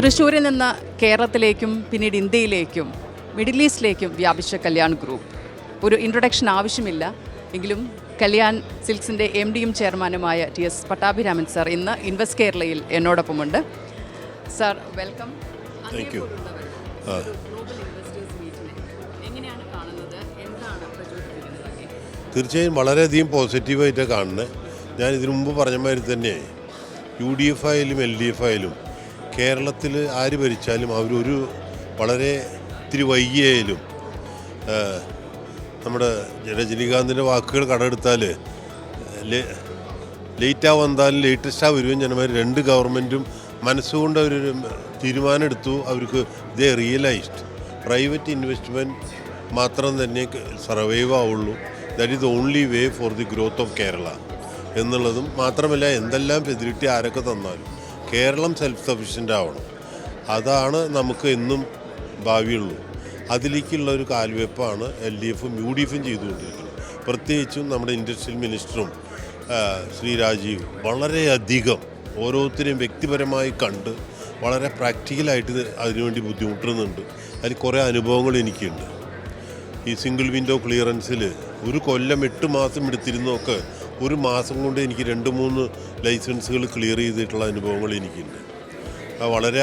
തൃശ്ശൂരിൽ നിന്ന് കേരളത്തിലേക്കും പിന്നീട് ഇന്ത്യയിലേക്കും മിഡിൽ ഈസ്റ്റിലേക്കും വ്യാപിച്ച കല്യാൺ ഗ്രൂപ്പ്. ഒരു ഇൻട്രൊഡക്ഷൻ ആവശ്യമില്ല. എങ്കിലും കല്യാൺ സിൽക്സിന്റെ എം ഡിയും ചെയർമാനുമായ ടി എസ് പട്ടാഭിരാമൻ സാർ ഇന്ന് ഇൻവെസ്റ്റ് കേരളയിൽ എന്നോടൊപ്പമുണ്ട്. സാർ വെൽക്കം താങ്ക് യു തീർച്ചയായും വളരെയധികം പോസിറ്റീവായിട്ടാണ് കാണുന്നത്. ഞാൻ ഇതിനു മുമ്പ് പറഞ്ഞ മാതിരി തന്നെ യു ഡി എഫ് ആയാലും എൽ ഡി എഫ് ആയാലും കേരളത്തിൽ ആര് ഭരിച്ചാലും അവരൊരു വളരെ ഇത്തിരി വൈകിയായാലും നമ്മുടെ രജനീകാന്തിന്റെ വാക്കുകൾ കടമെടുത്താൽ ലേറ്റാ വന്നാലും ലേറ്റസ്റ്റാ വരുകയും ജനമാർ രണ്ട് ഗവൺമെന്റും മനസ്സുകൊണ്ട് അവർ തീരുമാനം എടുത്തു അവർക്ക് ഇതേ റിയലൈസ്ഡ് പ്രൈവറ്റ് ഇൻവെസ്റ്റ്മെന്റ് മാത്രം തന്നെ സർവൈവ് ആവുള്ളൂ. That is only way for the growth of Kerala എന്നുള്ളതും മാത്രമല്ല എന്തെല്ലാം ഫെസിലിറ്റി ആരൊക്കെ തന്നാലും. കേരളം സെൽഫ് സഫീഷ്യന്റ് ആവണം. അതാണ് നമുക്ക് എന്നും ഭാവിയുള്ളൂ. അതിലേക്കുള്ള ഒരു കാൽവെപ്പാണ് എൽ ഡി എഫും യു ഡി എഫും ചെയ്തുകൊണ്ടിരിക്കുന്നത്. പ്രത്യേകിച്ചും നമ്മുടെ ഇൻഡസ്ട്രിയൽ മിനിസ്റ്ററും ശ്രീ രാജീവ് വളരെയധികം ഓരോരുത്തരെയും വ്യക്തിപരമായി കണ്ട് വളരെ പ്രാക്ടിക്കലായിട്ട് അതിനുവേണ്ടി ബുദ്ധിമുട്ടുന്നുണ്ട്. അതിൽ കുറേ അനുഭവങ്ങൾ എനിക്കുണ്ട്. ഈ സിംഗിൾ വിൻഡോ ക്ലിയറൻസിൽ ഒരു കൊല്ലം എട്ട് മാസം എടുത്തിരുന്നൊക്കെ ഒരു മാസം കൊണ്ട് എനിക്ക് രണ്ട് മൂന്ന് ലൈസൻസുകൾ ക്ലിയർ ചെയ്തിട്ടുള്ള അനുഭവങ്ങൾ എനിക്കുണ്ട്. വളരെ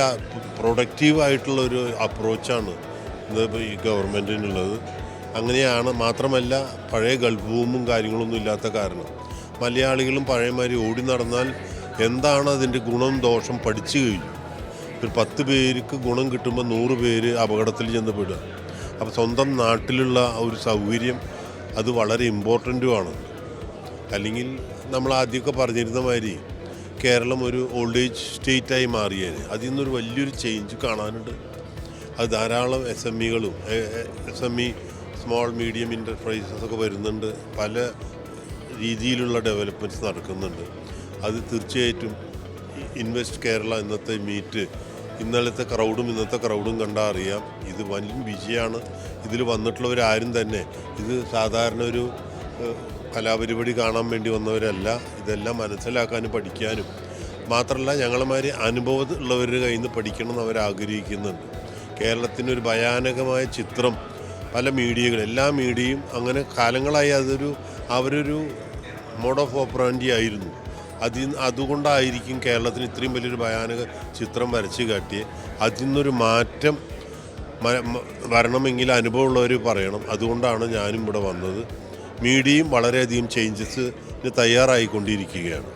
പ്രൊഡക്റ്റീവായിട്ടുള്ള ഒരു അപ്രോച്ചാണ് ഇന്ന് ഈ ഗവൺമെന്റിനുള്ളത് അങ്ങനെയാണ് മാത്രമല്ല പഴയ ഗൾഫ് ഭൂമും കാര്യങ്ങളൊന്നും ഇല്ലാത്ത കാരണം. മലയാളികളും പഴയമാതിരി ഓടി നടന്നാൽ എന്താണ് അതിന്റെ ഗുണം ദോഷം പഠിച്ചു കഴിഞ്ഞു. ഒരു പത്ത് പേർക്ക് ഗുണം കിട്ടുമ്പോൾ നൂറ് പേര് അപകടത്തിൽ ചെന്ന് പെടുക. അപ്പോൾ സ്വന്തം നാട്ടിലുള്ള ഒരു സൗകര്യം അത് വളരെ ഇമ്പോർട്ടന്റുമാണ് അല്ലെങ്കിൽ നമ്മൾ ആദ്യമൊക്കെ പറഞ്ഞിരുന്ന മാതിരി കേരളം ഒരു ഓൾഡ് ഏജ് സ്റ്റേറ്റായി മാറിയേനെ. അതിൽ നിന്നൊരു വലിയൊരു ചേഞ്ച് കാണാനുണ്ട്. അത് ധാരാളം S M ഇകളും S M E small medium enterprises ഒക്കെ വരുന്നുണ്ട്. പല രീതിയിലുള്ള ഡെവലപ്മെന്റ്സ് നടക്കുന്നുണ്ട്. അത് തീർച്ചയായിട്ടും ഇൻവെസ്റ്റ് കേരള ഇന്നത്തെ മീറ്റ് ഇന്നലത്തെ ക്രൗഡും ഇന്നത്തെ ക്രൗഡും കണ്ടാൽ അറിയാം. ഇത് വലിയ വിജയമാണ്. ഇതിൽ വന്നിട്ടുള്ളവരാരും തന്നെ ഇത് സാധാരണ ഒരു കലാപരിപാടി കാണാൻ വേണ്ടി വന്നവരല്ല. ഇതെല്ലാം മനസ്സിലാക്കാനും പഠിക്കാനും. മാത്രമല്ല ഞങ്ങളെമാതിരി അനുഭവം ഉള്ളവരുടെ കയ്യിൽ നിന്ന് പഠിക്കണം എന്ന് അവർ ആഗ്രഹിക്കുന്നുണ്ട്. കേരളത്തിനൊരു ഭയാനകമായ ചിത്രം പല മീഡിയകൾ എല്ലാ മീഡിയയും അങ്ങനെ കാലങ്ങളായി അതൊരു അവരൊരു മോഡ് ഓഫ് ഓപ്പറാൻഡി ആയിരുന്നു. അതിൽ അതുകൊണ്ടായിരിക്കും കേരളത്തിന് ഇത്രയും വലിയൊരു ഭയാനക ചിത്രം വരച്ച് കാട്ടിയത് അതിൽ നിന്നൊരു മാറ്റം വരണമെങ്കിൽ അനുഭവമുള്ളവർ പറയണം. അതുകൊണ്ടാണ് ഞാനും ഇവിടെ വന്നത്. മീഡിയയും വളരെയധികം ചേഞ്ചസിന് തയ്യാറായിക്കൊണ്ടിരിക്കുകയാണ്.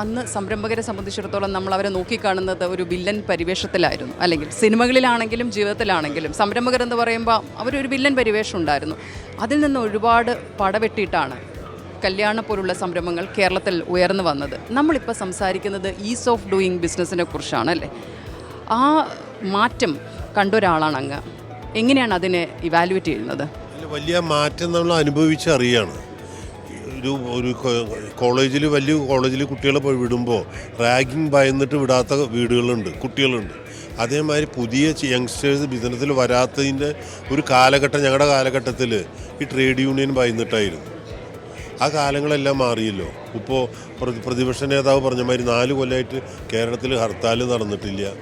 അന്ന് സംരംഭകരെ സംബന്ധിച്ചിടത്തോളം നമ്മൾ അവരെ നോക്കിക്കാണുന്നത് ഒരു വില്ലൻ പരിവേഷത്തിലായിരുന്നു. അല്ലെങ്കിൽ സിനിമകളിലാണെങ്കിലും ജീവിതത്തിലാണെങ്കിലും സംരംഭകർ എന്ന് പറയുമ്പോൾ അവരൊരു വില്ലൻ പരിവേഷം ഉണ്ടായിരുന്നു. അതിൽ നിന്ന് ഒരുപാട് പടവെട്ടിയിട്ടാണ് കല്യാണ പോലുള്ള സംരംഭങ്ങൾ കേരളത്തിൽ ഉയർന്നു വന്നത്. നമ്മളിപ്പോൾ സംസാരിക്കുന്നത് ഈസ് ഓഫ് ഡൂയിങ് ബിസിനസ്സിനെ കുറിച്ചാണ് അല്ലേ? ആ മാറ്റം കണ്ടൊരാളാണ് അങ്ങ്. എങ്ങനെയാണ് അതിനെ ഇവാലുവേറ്റ് ചെയ്യുന്നത്? വലിയ മാറ്റം നമ്മൾ അനുഭവിച്ചറിയാണ്. ഒരു ഒരു കോളേജിൽ വലിയ കോളേജിൽ കുട്ടികളെ പോയി വിടുമ്പോൾ റാഗിങ് ഭയന്നിട്ട് വിടാത്ത വീടുകളുണ്ട് കുട്ടികളുണ്ട്. അതേമാതിരി പുതിയ യങ്സ്റ്റേഴ്സ് ബിസിനസ്സിൽ വരാത്തതിന്റെ ഒരു കാലഘട്ടം ഞങ്ങളുടെ കാലഘട്ടത്തിൽ ഈ ട്രേഡ് യൂണിയൻ ഭയന്നിട്ടായിരുന്നു. ആ കാലങ്ങളെല്ലാം മാറിയല്ലോ. ഇപ്പോൾ പ്രതി- പ്രതിപക്ഷ നേതാവ് പറഞ്ഞ മാതിരി നാല് കൊല്ലമായിട്ട് കേരളത്തിൽ ഹർത്താൽ നടന്നിട്ടില്ല.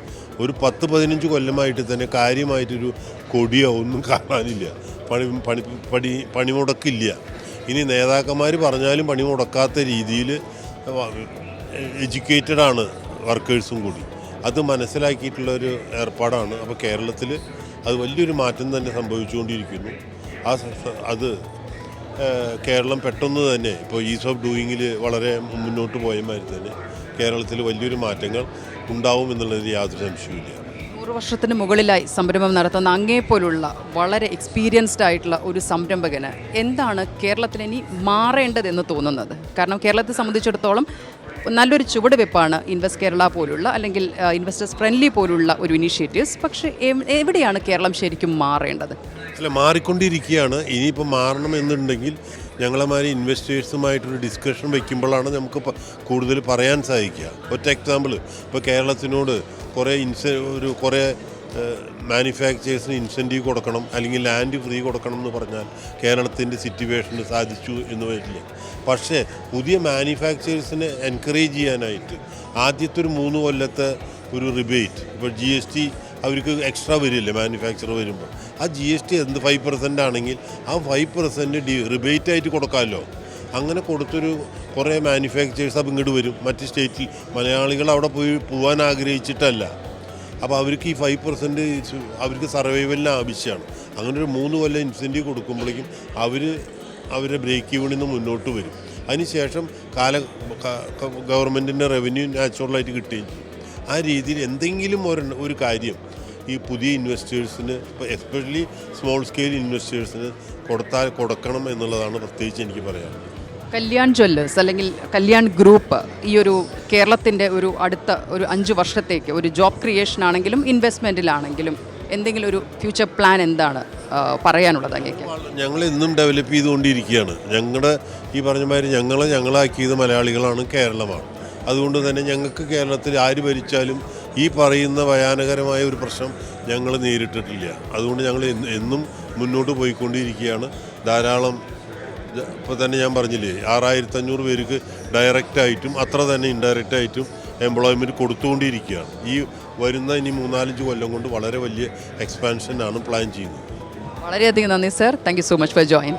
ഒരു പത്ത് പതിനഞ്ച് കൊല്ലമായിട്ട് തന്നെ കാര്യമായിട്ടൊരു കൊടിയോ ഒന്നും കാണാനില്ല. പണി പണി പണി പണിമുടക്കില്ല. ഇനി നേതാക്കന്മാർ പറഞ്ഞാലും പണി മുടക്കാത്ത രീതിയിൽ എഡ്യൂക്കേറ്റഡ് ആണ് വർക്കേഴ്സും കൂടി. അത് മനസ്സിലാക്കിയിട്ടുള്ള ഒരു ഏർപ്പാടാണ്. അപ്പോൾ കേരളത്തിൽ അത് വലിയൊരു മാറ്റം തന്നെ സംഭവിച്ചുകൊണ്ടിരിക്കുന്നു. ആ അത് കേരളം പെട്ടെന്ന് തന്നെ ഇപ്പോൾ ഈസ് ഓഫ് ഡൂയിങ്ങിൽ വളരെ മുന്നോട്ട് പോയ മാതിരി തന്നെ കേരളത്തിൽ വലിയൊരു മാറ്റങ്ങൾ ഉണ്ടാവും എന്നുള്ളതിൽ യാതൊരു സംശയവുമില്ല. നൂറ് വർഷത്തിന് മുകളിലായി സംരംഭം നടത്തുന്ന അങ്ങേപ്പോലുള്ള വളരെ എക്സ്പീരിയൻസ്ഡ് ആയിട്ടുള്ള ഒരു സംരംഭകന് എന്താണ് കേരളത്തിന് ഇനി മാറേണ്ടതെന്ന് തോന്നുന്നത്? കാരണം കേരളത്തെ സംബന്ധിച്ചിടത്തോളം നല്ലൊരു ചുവടുവെപ്പാണ് ഇൻവെസ്റ്റ് കേരള പോലുള്ള അല്ലെങ്കിൽ ഇൻവെസ്റ്റേഴ്സ് ഫ്രണ്ട്ലി പോലുള്ള ഒരു ഇനീഷ്യേറ്റീവ്സ് പക്ഷേ എവിടെയാണ് കേരളം ശരിക്കും മാറേണ്ടത്? അല്ല മാറിക്കൊണ്ടിരിക്കുകയാണ്. ഇനിയിപ്പോൾ മാറണമെന്നുണ്ടെങ്കിൽ ഞങ്ങളെമാതിരി ഇൻവെസ്റ്റേഴ്സുമായിട്ടൊരു ഡിസ്കഷൻ വയ്ക്കുമ്പോഴാണ് നമുക്ക് കൂടുതൽ പറയാൻ സാധിക്കുക. ഒറ്റ എക്സാമ്പിൾ ഇപ്പോൾ കേരളത്തിനോട് കുറേ ഇൻസ ഒരു കുറേ മാനുഫാക്ചേഴ്സിന് ഇൻസെന്റീവ് കൊടുക്കണം അല്ലെങ്കിൽ ലാൻഡ് ഫ്രീ കൊടുക്കണം എന്ന് പറഞ്ഞാൽ കേരളത്തിന്റെ സിറ്റുവേഷന് സാധിച്ചു എന്ന് വരില്ല. പക്ഷേ പുതിയ മാനുഫാക്ചേഴ്സിനെ എൻകറേജ് ചെയ്യാനായിട്ട് ആദ്യത്തെ ഒരു മൂന്ന് കൊല്ലത്തെ ഒരു റിബേറ്റ് ഇപ്പോൾ ജി എസ് ടി അവർക്ക് എക്സ്ട്രാ വരില്ലേ മാനുഫാക്ചർ വരുമ്പോൾ. ആ ജി എസ് ടി എന്ത് ഫൈവ് പെർസെന്റ് ആണെങ്കിൽ ആ ഫൈവ് പെർസെന്റ് ഡി റിബേറ്റ് ആയിട്ട് കൊടുക്കാമല്ലോ. അങ്ങനെ കൊടുത്തൊരു കുറേ മാനുഫാക്ചേഴ്സ് അപ്പം ഇങ്ങോട്ട് വരും. മറ്റ് സ്റ്റേറ്റിൽ മലയാളികൾ അവിടെ പോയി പോകാൻ ആഗ്രഹിച്ചിട്ടല്ല. അപ്പോൾ അവർക്ക് ഈ ഫൈവ് പെർസെന്റ് അവർക്ക് സർവൈവലിന് ആവശ്യമാണ് അങ്ങനെ ഒരു മൂന്ന് കൊല്ലം ഇൻസെന്റീവ് കൊടുക്കുമ്പോഴേക്കും അവർ അവരുടെ ബ്രേക്ക് ഈവണിൽ നിന്ന് മുന്നോട്ട് വരും. അതിനുശേഷം കാല ഗവൺമെന്റിന്റെ റവന്യൂ നാച്ചുറലായിട്ട് കിട്ടുകയും ചെയ്യും. ആ രീതിയിൽ എന്തെങ്കിലും ഒരു ഒരു കാര്യം ഈ പുതിയ ഇൻവെസ്റ്റേഴ്സിന് എസ്പെഷ്യലി സ്മോൾ സ്കെയിൽ ഇൻവെസ്റ്റേഴ്സിന് കൊടുത്താൽ കൊടുക്കണം എന്നുള്ളതാണ് പ്രത്യേകിച്ച് എനിക്ക് പറയാനുള്ളത്. കല്യാൺ ജ്വല്ലേഴ്സ് അല്ലെങ്കിൽ കല്യാൺ ഗ്രൂപ്പ് ഈ ഒരു കേരളത്തിന്റെ ഒരു അടുത്ത ഒരു അഞ്ച് വർഷത്തേക്ക് ഒരു ജോബ് ക്രിയേഷൻ ആണെങ്കിലും ഇൻവെസ്റ്റ്മെന്റിലാണെങ്കിലും എന്തെങ്കിലും ഒരു ഫ്യൂച്ചർ പ്ലാൻ എന്താണ് പറയാനുള്ളത് അങ്ങേക്ക്? ഞങ്ങൾ ഇന്നും ഡെവലപ്പ് ചെയ്തുകൊണ്ടിരിക്കുകയാണ്. ഞങ്ങളുടെ ഈ പറഞ്ഞ മാതിരി ഞങ്ങളെ ഞങ്ങളാക്കിയത് മലയാളികളാണ് കേരളമാണ്. അതുകൊണ്ട് തന്നെ ഞങ്ങൾക്ക് കേരളത്തിൽ ആര് ഭരിച്ചാലും ഈ പറയുന്ന ഭയാനകരമായ ഒരു പ്രശ്നം ഞങ്ങൾ നേരിട്ടിട്ടില്ല. അതുകൊണ്ട് ഞങ്ങൾ എന്നും മുന്നോട്ട് പോയിക്കൊണ്ടിരിക്കുകയാണ്. ധാരാളം ഇപ്പോൾ തന്നെ ഞാൻ പറഞ്ഞില്ലേ ആറായിരത്തി അഞ്ഞൂറ് പേർക്ക് ഡയറക്റ്റായിട്ടും അത്ര തന്നെ ഇൻഡയറക്റ്റായിട്ടും എംപ്ലോയ്മെന്റ് കൊടുത്തുകൊണ്ടിരിക്കുകയാണ്. ഈ വരുന്ന ഇനി മൂന്നാലഞ്ച് കൊല്ലം കൊണ്ട് വളരെ വലിയ എക്സ്പാൻഷനാണ് പ്ലാൻ ചെയ്യുന്നത്. വളരെയധികം നന്ദി sir thank you so much for join